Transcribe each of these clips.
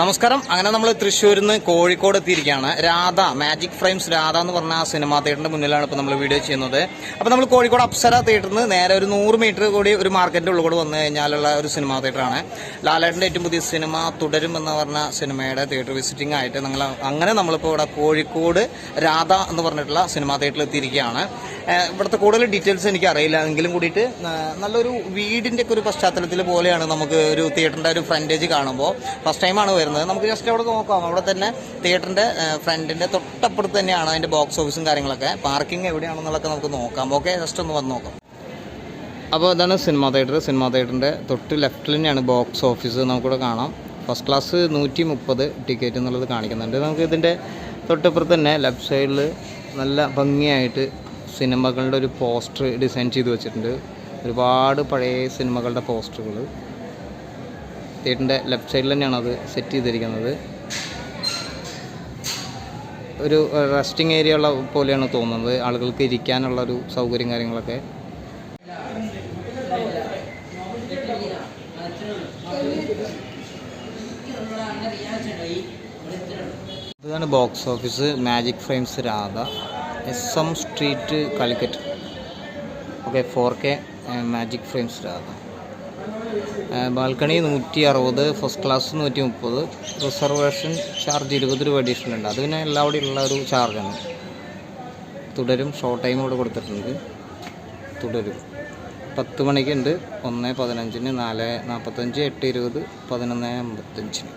നമസ്കാരം. അങ്ങനെ നമ്മൾ തൃശ്ശൂരിൽ നിന്ന് കോഴിക്കോട് എത്തിയിരിക്കുകയാണ്. രാധ മാജിക് ഫ്രെയിംസ് രാധ എന്ന് പറഞ്ഞ ആ സിനിമാ തിയേറ്ററിന്റെ മുന്നിലാണ് ഇപ്പോൾ നമ്മൾ വീഡിയോ ചെയ്യുന്നത്. അപ്പോൾ നമ്മൾ കോഴിക്കോട് അപ്സര തിയേറ്ററിൽ നിന്ന് നേരെ ഒരു നൂറ് മീറ്റർ കൂടി ഒരു മാർക്കറ്റിന്റെ ഉള്ളിൽ കൂടെ വന്നു കഴിഞ്ഞാലുള്ള ഒരു സിനിമാ തിയേറ്ററാണ്. ലാലേട്ടന്റെ ഏറ്റവും പുതിയ സിനിമ തുടരും എന്ന് പറഞ്ഞ സിനിമയുടെ തിയേറ്റർ വിസിറ്റിംഗ് ആയിട്ട് നിങ്ങൾ അങ്ങനെ നമ്മളിപ്പോൾ ഇവിടെ കോഴിക്കോട് രാധ എന്ന് പറഞ്ഞിട്ടുള്ള സിനിമാ തിയേറ്ററിൽ എത്തിയിരിക്കുകയാണ്. ഇവിടുത്തെ കൂടുതൽ ഡീറ്റെയിൽസ് എനിക്ക് അറിയില്ല. എങ്കിലും കൂടിയിട്ട് നല്ലൊരു വീടിന്റെ ഒക്കെ ഒരു പശ്ചാത്തലത്തിൽ പോലെയാണ് നമുക്ക് ഒരു തിയേറ്ററിന്റെ ഒരു ഫ്രണ്ടേജ് കാണുമ്പോൾ ഫസ്റ്റ് ടൈമാണ് വരുന്നത്. നമുക്ക് ജസ്റ്റ് അവിടെ നോക്കാം. അവിടെ തന്നെ തിയേറ്ററിന്റെ ഫ്രണ്ടിന്റെ തൊട്ടപ്പുറത്ത് തന്നെയാണ് അതിന്റെ ബോക്സ് ഓഫീസും കാര്യങ്ങളൊക്കെ. പാർക്കിംഗ് എവിടെയാണെന്നുള്ളതൊക്കെ നമുക്ക് നോക്കാം. ഓക്കെ ജസ്റ്റ് ഒന്ന് വന്ന് നോക്കാം. അപ്പോൾ ഇതാണ് സിനിമ തിയേറ്റർ സിനിമ തിയേറ്ററിന്റെ തൊട്ട് ലെഫ്റ്റിൽ തന്നെയാണ് ബോക്സ് ഓഫീസ് നമുക്കിവിടെ കാണാം. ഫസ്റ്റ് ക്ലാസ് നൂറ്റി മുപ്പത് ടിക്കറ്റ് എന്നുള്ളത് കാണിക്കുന്നുണ്ട്. നമുക്ക് ഇതിന്റെ തൊട്ടപ്പുറത്ത് തന്നെ ലെഫ്റ്റ് സൈഡിൽ നല്ല ഭംഗിയായിട്ട് സിനിമകളുടെ ഒരു പോസ്റ്റർ ഡിസൈൻ ചെയ്ത് വെച്ചിട്ടുണ്ട്. ഒരുപാട് പഴയ സിനിമകളുടെ പോസ്റ്ററുകൾ തിയേറ്ററിന്റെ ലെഫ്റ്റ് സൈഡിൽ തന്നെയാണ് അത് സെറ്റ് ചെയ്തിരിക്കുന്നത്. ഒരു റെസ്റ്റിംഗ് ഏരിയ ഉള്ള പോലെയാണ് തോന്നുന്നത്. ആളുകൾക്ക് ഇരിക്കാനുള്ള ഒരു സൗകര്യം കാര്യങ്ങളൊക്കെ. ഇതാണ് box office magic frames Radha S M street Calicut okay four K magic frames Radha balcony നൂറ്റി അറുപത് ഫസ്റ്റ് ക്ലാസ് നൂറ്റി മുപ്പത് റിസർവേഷൻ ചാർജ് ഇരുപത് രൂപ അഡീഷണൽ ഉണ്ട്. അത് പിന്നെ എല്ലാവിടെയും ഉള്ള ഒരു ചാർജാണ് തുടരും. ഷോർട്ട് ടൈം ഇവിടെ കൊടുത്തിട്ടുണ്ട്. തുടരും. പത്ത് മണിക്കുണ്ട്. ഒന്ന് പതിനഞ്ചിന് നാല് നാൽപ്പത്തഞ്ച് എട്ട് ഇരുപത് പതിനൊന്ന് അമ്പത്തഞ്ചിന്.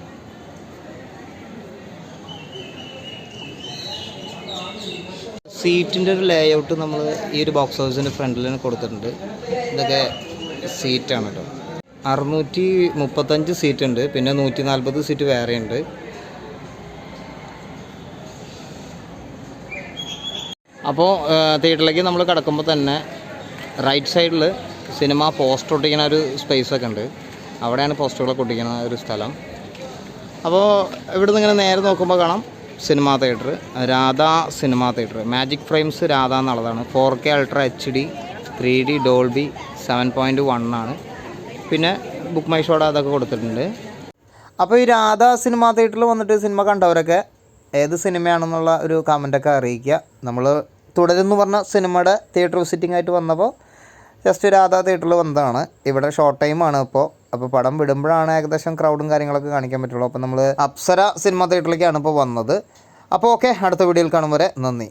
സീറ്റിന്റെ ഒരു ലേ ഔട്ട് നമ്മൾ ഈ ഒരു ബോക്സ് ഹൗസിന്റെ ഫ്രണ്ടിൽ കൊടുത്തിട്ടുണ്ട്. ഇതൊക്കെ സീറ്റാണ് കേട്ടോ അറുന്നൂറ്റി മുപ്പത്തഞ്ച് സീറ്റ് ഉണ്ട് പിന്നെ നൂറ്റി നാൽപ്പത് സീറ്റ് ഉണ്ട് അപ്പോൾ തിയേറ്ററിലേക്ക് നമ്മൾ കിടക്കുമ്പോൾ തന്നെ റൈറ്റ് സൈഡിൽ സിനിമ പോസ്റ്റർ ഒട്ടിക്കുന്ന ഒരു സ്പേസ് ഒക്കെ ഉണ്ട്. അവിടെയാണ് പോസ്റ്ററുകളൊക്കെ ഒട്ടിക്കുന്ന ഒരു സ്ഥലം. അപ്പോൾ ഇവിടെ നിന്ന് ഇങ്ങനെ നേരെ നോക്കുമ്പോൾ കാണാം cinema theatre. Radha cinema theatre. Magic frames Radha എന്നുള്ളതാണ്. Four K ultra H D three D Dolby seven point one ആണ്. പിന്നെ ബുക്ക് മൈ ഷോയുടെ അതൊക്കെ കൊടുത്തിട്ടുണ്ട്. അപ്പോൾ ഈ രാധ സിനിമ തിയേറ്ററിൽ വന്നിട്ട് സിനിമ കണ്ടവരൊക്കെ ഏത് സിനിമയാണെന്നുള്ള ഒരു കമന്റൊക്കെ അറിയിക്കുക. നമ്മൾ തുടരുന്നു പറഞ്ഞ സിനിമയുടെ തിയേറ്റർ വിസിറ്റിംഗ് ആയിട്ട് വന്നപ്പോൾ ജസ്റ്റ് രാധ തിയേറ്ററിൽ വന്നതാണ്. ഇവിടെ ഷോർട്ട് ടൈമാണ് ഇപ്പോൾ അപ്പോൾ പടം വിടുമ്പോഴാണ് ഏകദേശം ക്രൗഡും കാര്യങ്ങളൊക്കെ കാണിക്കാൻ പറ്റുള്ളൂ. അപ്പോൾ നമ്മൾ അപ്സര സിനിമ തിയേറ്ററിലേക്കാണ് ഇപ്പോൾ വന്നത്. അപ്പോൾ ഓക്കെ അടുത്ത വീഡിയോയിൽ കാണും വരെ. നന്ദി.